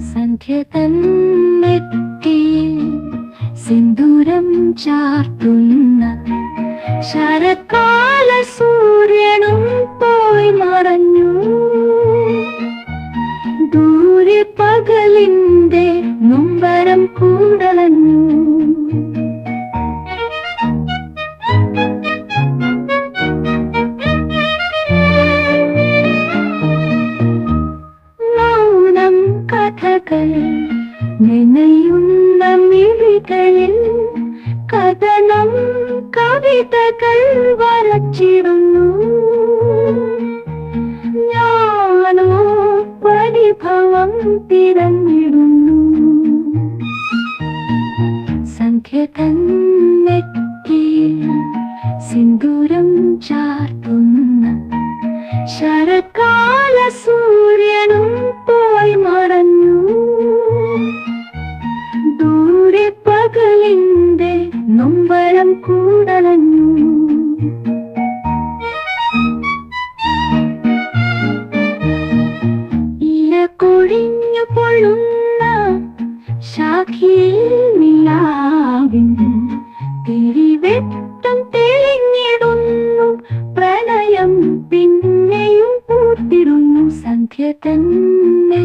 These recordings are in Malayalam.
സന്ധ്യ തന്നെത്തി സിന്ദൂരം ചാർത്തുന്ന ശരത്കാല സൂര്യനും പോയി മറഞ്ഞു. ദൂരെ പകലിന്റെ നൊമ്പരം കൂടലഞ്ഞു കഥകൾ നനയുന്ന മിഴികളിൽ കഥനം കവിതകൾ വരച്ചിടുന്നു. ഞാനോ പരിഭവം തിരഞ്ഞിടുന്നു. സംഖ്യ തന്നെത്തി പകലിന്റെ നൊമ്പരം കൂടലഞ്ഞു. കൊഴിഞ്ഞു പൊഴുന്ന ശാഖിയിൽ നിലാവിൻ തിരിവെട്ടം തെളിഞ്ഞിടുന്നു പ്രണയം പിന്നെയും പൂത്തിടുന്നു സന്ധ്യ തന്നെ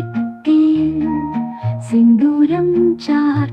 സിന്ദൂരം ചാർത്തുന്ന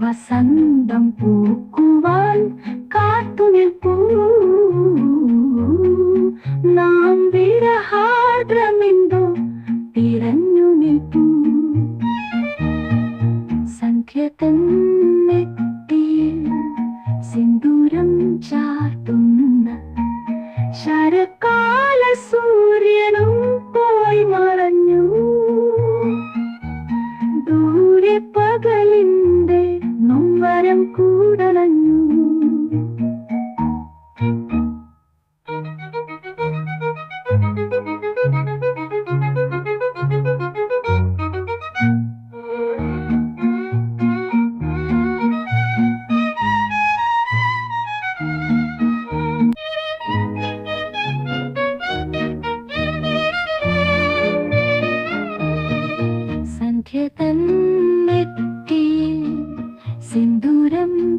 வசந்தம் பூக்குவான் காட்டுனில் பூ. நாம் விரஹாட்ரமிந்தோ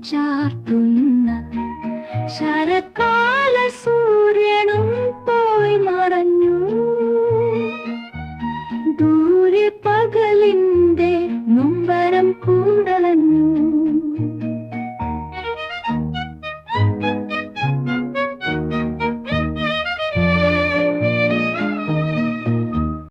ചാർത്തുന്ന ശര